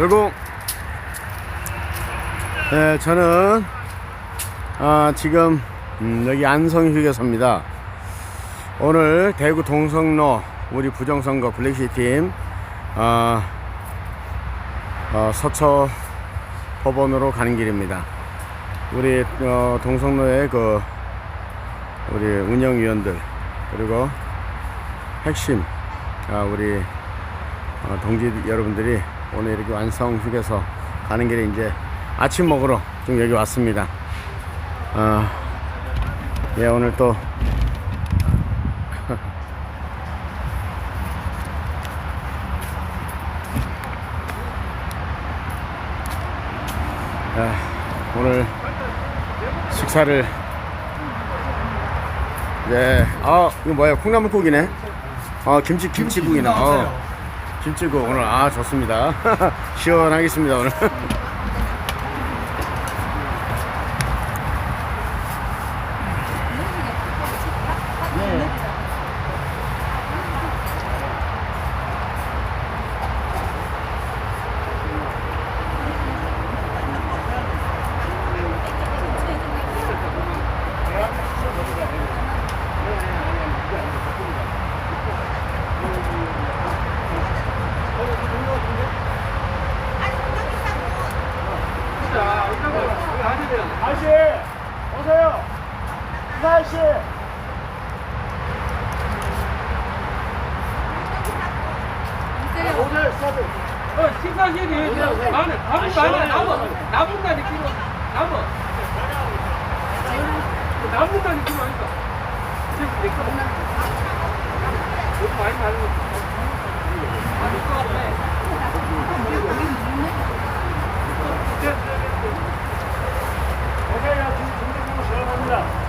결국, 네, 저는, 아, 지금, 음, 여기 안성 휴게소입니다. 오늘 대구 동성로 우리 부정선거 블랙시 팀, 아, 어, 서초 법원으로 가는 길입니다. 우리, 어, 동성로의 그, 우리 운영위원들, 그리고 핵심, 아, 우리 어, 동지 여러분들이 오늘 이렇게 완성 휴게소 가는 길에 이제 아침 먹으러 좀 여기 왔습니다. 어, 예, 오늘 또 아, 오늘 식사를 네, 아 이거 뭐야 콩나물국이네. 아 김치 김치국이네. 어, 김치국 오늘 아 좋습니다. 시원하겠습니다 오늘. 아저씨 오세요 수사들 어, 식사실이 나는 나무 많이 나무 나무다니 키로 나무. 나무다니 키로 하니까. 지금 내거 너무 많이 많은 거 아닐 것 같네 오세요 지금 중대적으로 시원합니다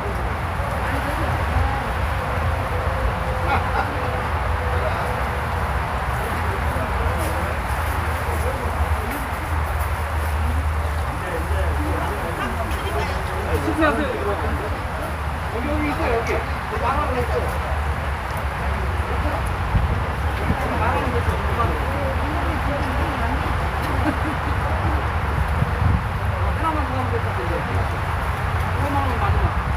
여기 있어 여기. 망하고 있어. 망하고 있어. 하나만 구하면 될것 같은데. 하나만 마지막.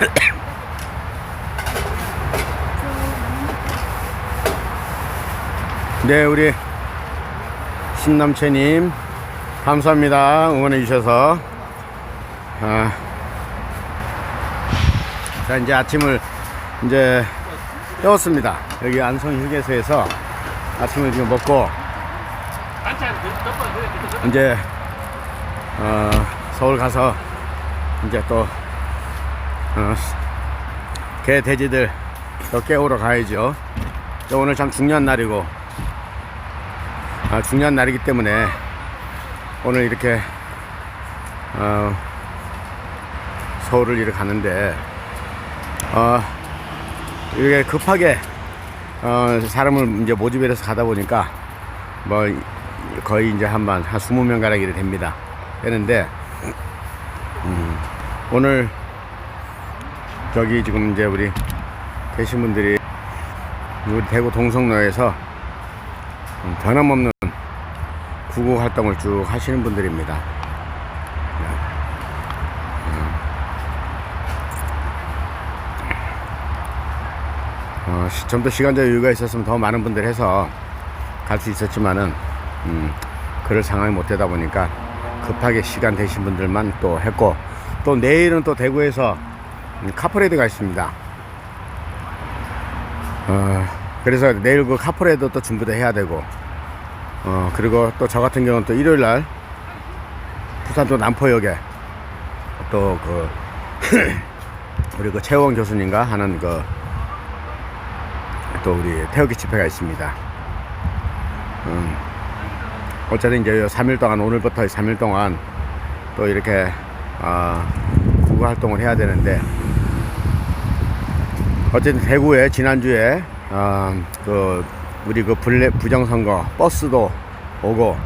네, 우리 신남채님 감사합니다. 응원해 주셔서. 아. 자, 이제 아침을 이제 깨웠습니다 여기 안성 휴게소에서 아침을 지금 먹고 이제 어, 서울 가서 이제 또 어, 개 돼지들 또 깨우러 가야죠. 또 오늘 참 중요한 날이고 아, 중요한 날이기 때문에 오늘 이렇게 어, 서울을 이렇게 가는데 어, 이렇게 급하게 어, 사람을 이제 모집해서 가다 보니까 뭐 거의 이제 한반 한 20명 가량 이래 됩니다. 되는데 음, 오늘 저기 지금 이제 우리 계신 분들이 우리 대구 동성로에서 음, 변함없는 구구 활동을 쭉 하시는 분들입니다. 어, 좀더 시간적 여유가 있었으면 더 많은 분들 해서 갈 수 있었지만은 음, 그럴 상황이 못 되다 보니까 급하게 시간 되신 분들만 또 했고 또 내일은 또 대구에서 음, 카프레드가 있습니다. 어, 그래서 내일 그 카프레드 또 준비도 해야 되고 어, 그리고 또 저 같은 경우는 또 일요일 날 부산 또 남포역에 또 그 우리 그 최원 교수님과 하는 그 또 우리 태극기 집회가 있습니다. 음, 어쨌든 이제 3일 동안 오늘부터 3일 동안 또 이렇게 아, 구구 활동을 해야 되는데 어쨌든 대구에 지난주에 아, 그 우리 그 불레, 부정선거 버스도 오고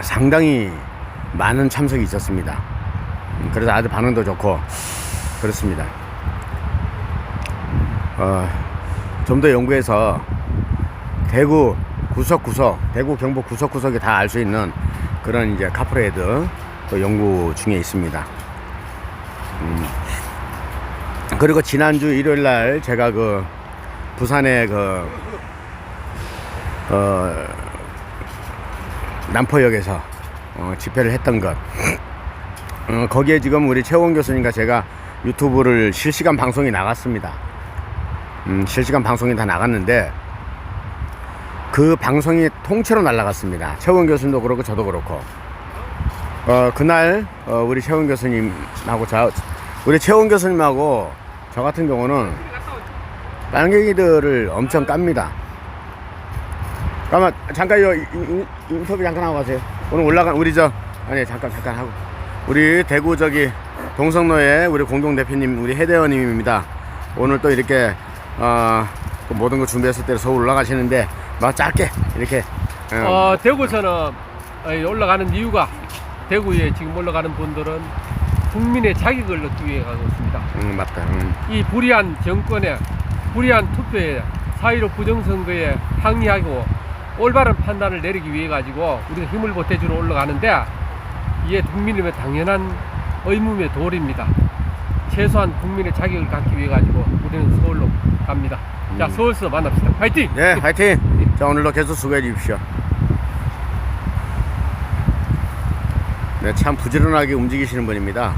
상당히 많은 참석이 있었습니다. 음, 그래서 아주 반응도 좋고 그렇습니다. 어, 좀 더 연구해서 대구 구석구석, 대구 경북 구석구석에 다 알 수 있는 그런 이제 카프레드 또 연구 중에 있습니다. 음. 그리고 지난주 일요일 날 제가 그 부산에 그, 어, 남포역에서 어, 집회를 했던 것. 어, 거기에 지금 우리 최원 교수님과 제가 유튜브를 실시간 방송이 나갔습니다. 음, 실시간 방송이 다 나갔는데 그 방송이 통째로 날라갔습니다. 최원 교수님도 그렇고 저도 그렇고. 어, 그날 어, 우리 최원 교수님하고 저, 우리 최원 교수님하고 저 같은 경우는 빨갱이들을 엄청 깝니다. 잠깐만 잠깐 요 인터뷰 잠깐 하고 가세요. 오늘 올라간 우리 저 아니 잠깐 잠깐 하고 우리 대구 저기 동성로에 우리 공동 대표님 우리 해대원님입니다. 오늘 또 이렇게 어, 또 모든 거 준비했을 때 서울 올라가시는데 막 짧게 이렇게 어, 어, 대구에서는 어, 올라가는 이유가 대구에 지금 올라가는 분들은 국민의 자격을 얻기 위해 가고 있습니다. 음, 맞다. 음. 이 불의한 정권에 불의한 투표에 사이로 부정선거에 항의하고 올바른 판단을 내리기 위해 가지고 우리가 힘을 보태주러 올라가는데 이게 국민님의 당연한 의무의 도리입니다. 최소한 국민의 자격을 갖기 위해 가지고 우리는 서울로 갑니다. 자 음. 서울서 만납시다. 화이팅! 네, 화이팅! 자, 오늘도 계속 수고해 주십시오. 네, 참 부지런하게 움직이시는 분입니다.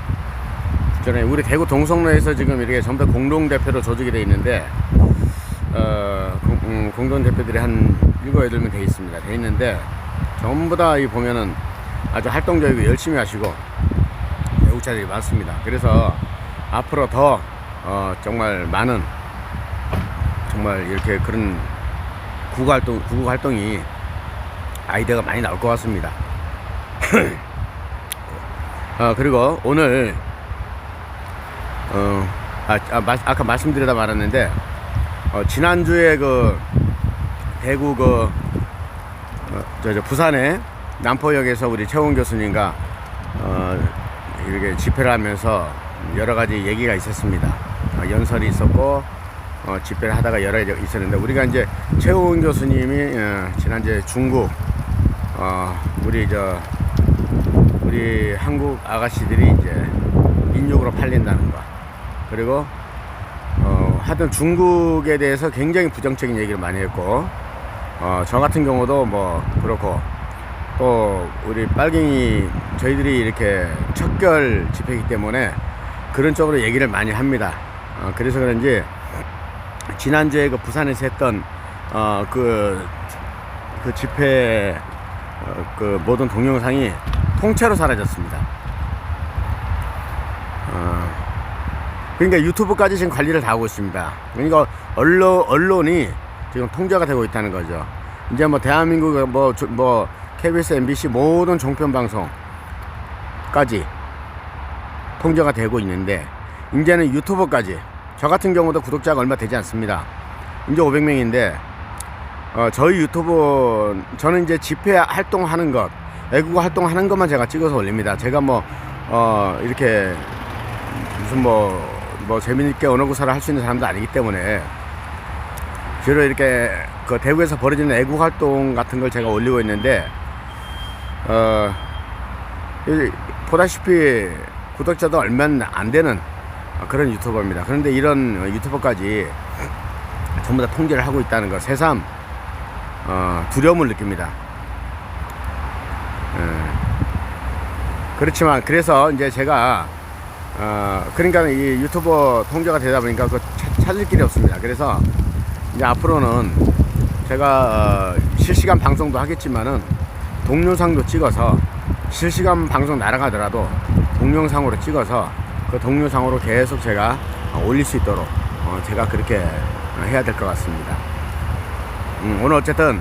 전에 우리 대구 동성로에서 지금 이렇게 전부 다 공동대표로 조직이 되어 있는데, 어, 공, 동대표들이 한 7, 8명 되어 있습니다. 되어 있는데, 전부 다 이 보면은 아주 활동적이고 열심히 하시고, 배우자들이 많습니다. 그래서 앞으로 더, 어, 정말 많은, 정말 이렇게 그런 구구 활동, 구구 활동이 아이디어가 많이 나올 것 같습니다. 어, 그리고 오늘, 어, 아, 아, 마- 아까 말씀드리다 말았는데, 어, 지난주에 그, 대구 그, 어, 저, 저, 부산에 남포역에서 우리 최원 교수님과, 어, 이렇게 집회를 하면서 여러 가지 얘기가 있었습니다. 어, 연설이 있었고, 어, 집회를 하다가 여러 가지 있었는데 우리가 이제 최우훈 교수님이 어, 지난주에 중국 어, 우리 저 우리 한국 아가씨들이 이제 인육으로 팔린다는 거 그리고 어, 하여튼 중국에 대해서 굉장히 부정적인 얘기를 많이 했고 어, 저 같은 경우도 뭐 그렇고 또 우리 빨갱이 저희들이 이렇게 척결 집회이기 때문에 그런 쪽으로 얘기를 많이 합니다. 어, 그래서 그런지 지난주에 그 부산에서 했던 어, 그, 그 집회 어, 그 모든 동영상이 통째로 사라졌습니다. 어, 그러니까 유튜브까지 지금 관리를 다 하고 있습니다. 그러니까 언론 언론이 지금 통제가 되고 있다는 거죠. 이제 뭐 대한민국 뭐, 조- 뭐 KBS, MBC 모든 종편 방송까지 통제가 되고 있는데 이제는 유튜버까지 저 같은 경우도 구독자가 얼마 되지 않습니다. 이제 500명인데 어, 저희 유튜브 저는 이제 집회 활동하는 것 애국가 활동하는 것만 제가 찍어서 올립니다. 제가 뭐 어, 이렇게 무슨 뭐, 뭐 재미있게 언어 구사를 할 수 있는 사람도 아니기 때문에 주로 이렇게 그 대구에서 벌어지는 애국 활동 같은 걸 제가 올리고 있는데 어 이- 보다시피 구독자도 얼마 안 되는 그런 유튜버입니다. 그런데 이런 유튜버까지 전부 다 통제를 하고 있다는 거 새삼 어, 두려움을 느낍니다. 그렇지만 그래서 이제 제가 어, 그러니까 이 유튜버 통제가 되다 보니까 그 찾- 찾을 길이 없습니다. 그래서 이제 앞으로는 제가 어, 실시간 방송도 하겠지만은 동영상도 찍어서 실시간 방송 날아가더라도 동영상으로 찍어서 그 동영상으로 계속 제가 어, 올릴 수 있도록 어, 제가 그렇게 어, 해야 될 것 같습니다. 음, 오늘 어쨌든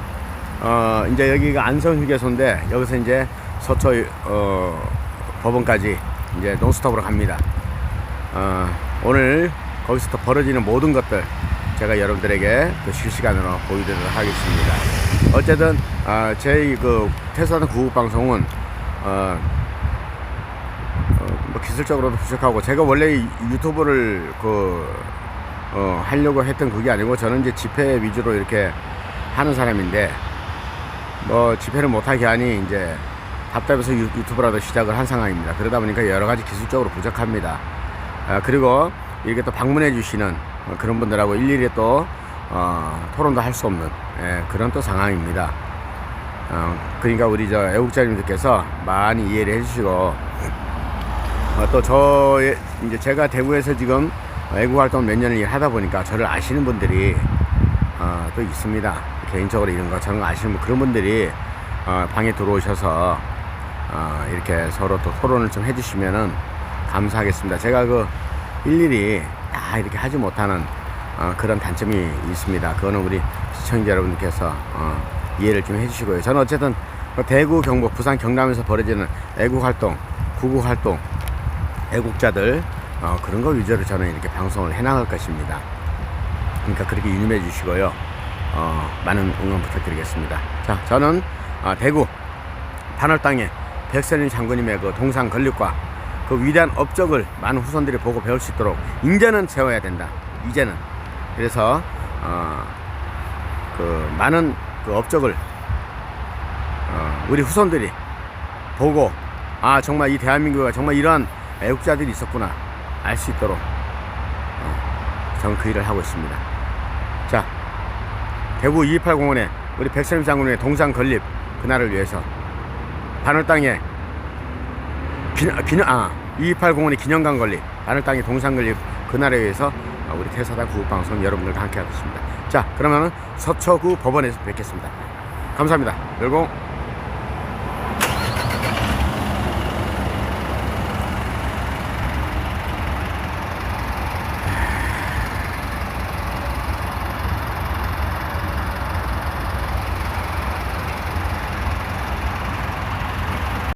어, 이제 여기가 안성휴게소인데 여기서 이제 서초 어, 법원까지 이제 논스톱으로 갑니다. 어, 오늘 거기서 또 벌어지는 모든 것들 제가 여러분들에게 또 실시간으로 보여드리도록 하겠습니다. 어쨌든 아, 저희 그 태사단 구국 방송은 어, 어, 뭐 기술적으로도 부족하고 제가 원래 이 유튜브를 그 어, 하려고 했던 그게 아니고 저는 이제 집회 위주로 이렇게 하는 사람인데 뭐 집회를 못하게 하니 이제 답답해서 유- 유튜브라도 시작을 한 상황입니다. 그러다 보니까 여러 가지 기술적으로 부족합니다. 아, 그리고 이렇게 또 방문해 주시는 어, 그런 분들하고 일일이 또 어, 토론도 할 수 없는 예, 그런 또 상황입니다. 어, 그러니까 우리 저 애국자님들께서 많이 이해를 해주시고 어, 또저 이제 제가 대구에서 지금 애국 활동 몇 년을 하다 보니까 저를 아시는 분들이 어, 또 있습니다. 개인적으로 이런 거 저는 아시는 분, 그런 분들이 어, 방에 들어오셔서 어, 이렇게 서로 또 토론을 좀 해주시면은 감사하겠습니다. 제가 그 일일이 다 이렇게 하지 못하는 어, 그런 단점이 있습니다. 그거는 우리 시청자 여러분들께서 어, 이해를 좀 해주시고요. 저는 어쨌든 그 대구, 경북, 부산, 경남에서 벌어지는 애국 활동, 구국 활동, 애국자들 어, 그런 거 위주로 저는 이렇게 방송을 해나갈 것입니다. 그러니까 그렇게 유념해 주시고요. 어, 많은 응원 부탁드리겠습니다. 자, 저는 어, 대구 반월 땅에 백선일 장군님의 그 동상 건립과 그 위대한 업적을 많은 후손들이 보고 배울 수 있도록 인제는 세워야 된다. 이제는 그래서 어, 그 많은 그 업적을 어, 우리 후손들이 보고 아 정말 이 대한민국에 정말 이러한 애국자들이 있었구나 알 수 있도록 어, 저는 그 일을 하고 있습니다. 자 대구 228공원에 우리 백선임 장군의 동상 건립 그날을 위해서 반월 땅에 기념, 기념 아 228공원의 기념관 건립 반월 땅에 동상 건립 그날에 위해서 어, 우리 태사단 구국방송 여러분들과 함께 하겠습니다. 자 그러면은 서초구 법원에서 뵙겠습니다. 감사합니다. 열공.